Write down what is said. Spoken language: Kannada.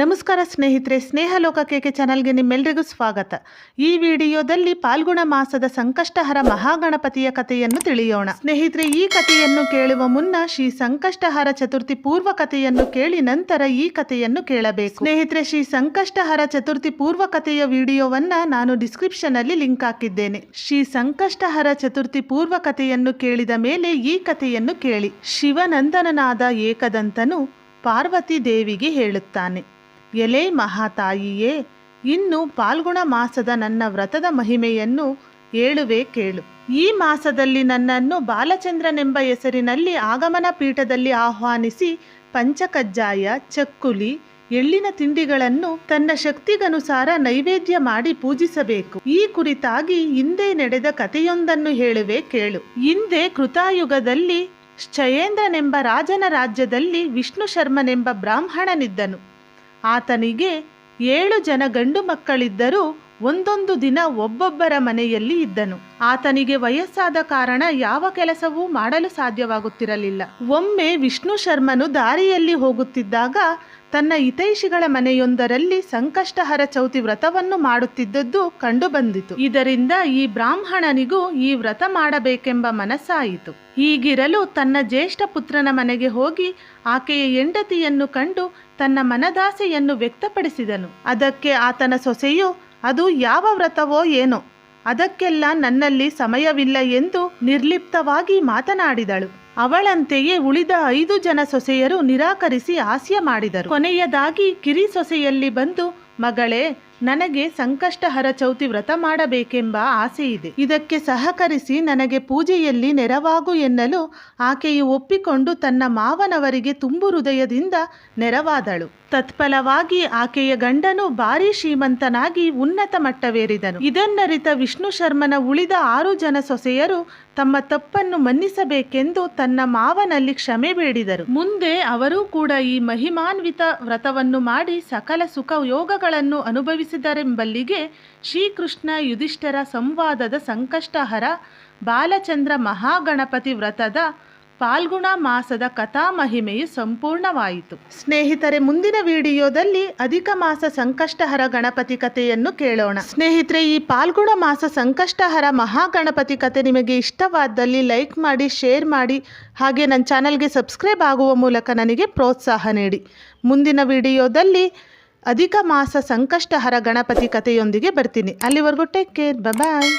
ನಮಸ್ಕಾರ ಸ್ನೇಹಿತರೆ ಸ್ನೇಹ ಲೋಕಕ್ಕೆ ಚಾನಲ್ಗೆ ನಿಮ್ಮೆಲ್ಲರಿಗೂ ಸ್ವಾಗತ. ಈ ವಿಡಿಯೋದಲ್ಲಿ ಪಾಲ್ಗುಣ ಮಾಸದ ಸಂಕಷ್ಟಹರ ಮಹಾಗಣಪತಿಯ ಕಥೆಯನ್ನು ತಿಳಿಯೋಣ. ಸ್ನೇಹಿತರೆ, ಈ ಕಥೆಯನ್ನು ಕೇಳುವ ಮುನ್ನ ಶ್ರೀ ಸಂಕಷ್ಟಹರ ಚತುರ್ಥಿ ಪೂರ್ವ ಕಥೆಯನ್ನು ಕೇಳಿ ನಂತರ ಈ ಕಥೆಯನ್ನು ಕೇಳಬೇಕು. ಸ್ನೇಹಿತರೆ, ಶ್ರೀ ಸಂಕಷ್ಟಹರ ಚತುರ್ಥಿ ಪೂರ್ವ ಕಥೆಯ ವಿಡಿಯೋವನ್ನ ನಾನು ಡಿಸ್ಕ್ರಿಪ್ಷನ್ ಅಲ್ಲಿ ಲಿಂಕ್ ಹಾಕಿದ್ದೇನೆ. ಶ್ರೀ ಸಂಕಷ್ಟಹರ ಚತುರ್ಥಿ ಪೂರ್ವ ಕಥೆಯನ್ನು ಕೇಳಿದ ಮೇಲೆ ಈ ಕಥೆಯನ್ನು ಕೇಳಿ. ಶಿವನಂದನನಾದ ಏಕದಂತನು ಪಾರ್ವತಿ ದೇವಿಗೆ ಹೇಳುತ್ತಾನೆ ಎಲೆ ಮಹಾತಾಯಿಯೇ, ಇನ್ನು ಪಾಲ್ಗುಣ ಮಾಸದ ನನ್ನ ವ್ರತದ ಮಹಿಮೆಯನ್ನು ಹೇಳುವೆ ಕೇಳು. ಈ ಮಾಸದಲ್ಲಿ ನನ್ನನ್ನು ಬಾಲಚಂದ್ರನೆಂಬ ಹೆಸರಿನಲ್ಲಿ ಆಗಮನ ಪೀಠದಲ್ಲಿ ಆಹ್ವಾನಿಸಿ ಪಂಚಕಜ್ಜಾಯ, ಚಕ್ಕುಲಿ, ಎಳ್ಳಿನ ತಿಂಡಿಗಳನ್ನು ತನ್ನ ಶಕ್ತಿಗನುಸಾರ ನೈವೇದ್ಯ ಮಾಡಿ ಪೂಜಿಸಬೇಕು. ಈ ಕುರಿತಾಗಿ ಹಿಂದೆ ನಡೆದ ಕಥೆಯೊಂದನ್ನು ಹೇಳುವೆ ಕೇಳು. ಹಿಂದೆ ಕೃತಾಯುಗದಲ್ಲಿ ಶ್ಚಯೇಂದ್ರನೆಂಬ ರಾಜನ ರಾಜ್ಯದಲ್ಲಿ ವಿಷ್ಣು ಶರ್ಮನೆಂಬ ಬ್ರಾಹ್ಮಣನಿದ್ದನು. ಆತನಿಗೆ ಏಳು ಜನ ಗಂಡು ಮಕ್ಕಳಿದ್ದರೂ ಒಂದೊಂದು ದಿನ ಒಬ್ಬೊಬ್ಬರ ಮನೆಯಲ್ಲಿ ಇದ್ದನು. ಆತನಿಗೆ ವಯಸ್ಸಾದ ಕಾರಣ ಯಾವ ಕೆಲಸವೂ ಮಾಡಲು ಸಾಧ್ಯವಾಗುತ್ತಿರಲಿಲ್ಲ. ಒಮ್ಮೆ ವಿಷ್ಣು ಶರ್ಮನು ದಾರಿಯಲ್ಲಿ ಹೋಗುತ್ತಿದ್ದಾಗ ತನ್ನ ಹಿತೈಷಿಗಳ ಮನೆಯೊಂದರಲ್ಲಿ ಸಂಕಷ್ಟಹರ ಚೌತಿ ವ್ರತವನ್ನು ಮಾಡುತ್ತಿದ್ದದ್ದು ಕಂಡುಬಂದಿತು. ಇದರಿಂದ ಈ ಬ್ರಾಹ್ಮಣನಿಗೂ ಈ ವ್ರತ ಮಾಡಬೇಕೆಂಬ ಮನಸ್ಸಾಯಿತು. ಹೀಗಿರಲು ತನ್ನ ಜ್ಯೇಷ್ಠ ಪುತ್ರನ ಮನೆಗೆ ಹೋಗಿ ಆಕೆಯ ಹೆಂಡತಿಯನ್ನು ಕಂಡು ತನ್ನ ಮನದಾಸೆಯನ್ನು ವ್ಯಕ್ತಪಡಿಸಿದನು. ಅದಕ್ಕೆ ಆತನ ಸೊಸೆಯು ಅದು ಯಾವ ವ್ರತವೋ ಏನೋ, ಅದಕ್ಕೆಲ್ಲ ನನ್ನಲ್ಲಿ ಸಮಯವಿಲ್ಲ ಎಂದು ನಿರ್ಲಿಪ್ತವಾಗಿ ಮಾತನಾಡಿದಳು. ಅವಳಂತೆಯೇ ಉಳಿದ ಐದು ಜನ ಸೊಸೆಯರು ನಿರಾಕರಿಸಿ ಹಾಸ್ಯ ಮಾಡಿದರು. ಕೊನೆಯದಾಗಿ ಕಿರಿ ಸೊಸೆಯಲ್ಲಿ ಬಂದು ಮಗಳೇ, ನನಗೆ ಸಂಕಷ್ಟಹರ ಚೌತಿ ವ್ರತ ಮಾಡಬೇಕೆಂಬ ಆಸೆ ಇದೆ ಇದಕ್ಕೆ ಸಹಕರಿಸಿ ನನಗೆ ಪೂಜೆಯಲ್ಲಿ ನೆರವಾಗು ಎನ್ನಲು ಆಕೆಯು ಒಪ್ಪಿಕೊಂಡು ತನ್ನ ಮಾವನವರಿಗೆ ತುಂಬು ಹೃದಯದಿಂದ ನೆರವಾದಳು. ತತ್ಫಲವಾಗಿ ಆಕೆಯ ಗಂಡನು ಭಾರಿ ಶ್ರೀಮಂತನಾಗಿ ಉನ್ನತ ಮಟ್ಟವೇರಿದನು. ಇದನ್ನರಿತ ವಿಷ್ಣು ಶರ್ಮನ ಉಳಿದ ಆರು ಜನ ಸೊಸೆಯರು ತಮ್ಮ ತಪ್ಪನ್ನು ಮನ್ನಿಸಬೇಕೆಂದು ತನ್ನ ಮಾವನಲ್ಲಿ ಕ್ಷಮೆ ಬೇಡಿದರು. ಮುಂದೆ ಅವರೂ ಕೂಡ ಈ ಮಹಿಮಾನ್ವಿತ ವ್ರತವನ್ನು ಮಾಡಿ ಸಕಲ ಸುಖ ಯೋಗಗಳನ್ನು ಅನುಭವಿಸಿದರೆಂಬಲ್ಲಿಗೆ ಶ್ರೀಕೃಷ್ಣ ಯುಧಿಷ್ಠರ ಸಂವಾದದ ಸಂಕಷ್ಟಹರ ಬಾಲಚಂದ್ರ ಮಹಾಗಣಪತಿ ವ್ರತದ ಪಾಲ್ಗುಣ ಮಾಸದ ಕಥಾ ಮಹಿಮೆಯು ಸಂಪೂರ್ಣವಾಯಿತು. ಸ್ನೇಹಿತರೆ, ಮುಂದಿನ ವಿಡಿಯೋದಲ್ಲಿ ಅಧಿಕ ಮಾಸ ಸಂಕಷ್ಟಹರ ಗಣಪತಿ ಕಥೆಯನ್ನು ಕೇಳೋಣ. ಸ್ನೇಹಿತರೆ, ಈ ಪಾಲ್ಗುಣ ಮಾಸ ಸಂಕಷ್ಟಹರ ಮಹಾಗಣಪತಿ ಕಥೆ ನಿಮಗೆ ಇಷ್ಟವಾದಲ್ಲಿ ಲೈಕ್ ಮಾಡಿ, ಶೇರ್ ಮಾಡಿ, ಹಾಗೆ ನನ್ನ ಚಾನಲ್ಗೆ ಸಬ್ಸ್ಕ್ರೈಬ್ ಆಗುವ ಮೂಲಕ ನನಗೆ ಪ್ರೋತ್ಸಾಹ ನೀಡಿ. ಮುಂದಿನ ವಿಡಿಯೋದಲ್ಲಿ ಅಧಿಕ ಮಾಸ ಸಂಕಷ್ಟಹರ ಗಣಪತಿ ಕಥೆಯೊಂದಿಗೆ ಬರ್ತೀನಿ. ಅಲ್ಲಿವರೆಗೂ ಟೇಕ್ ಕೇರ್ ಬಾಯ್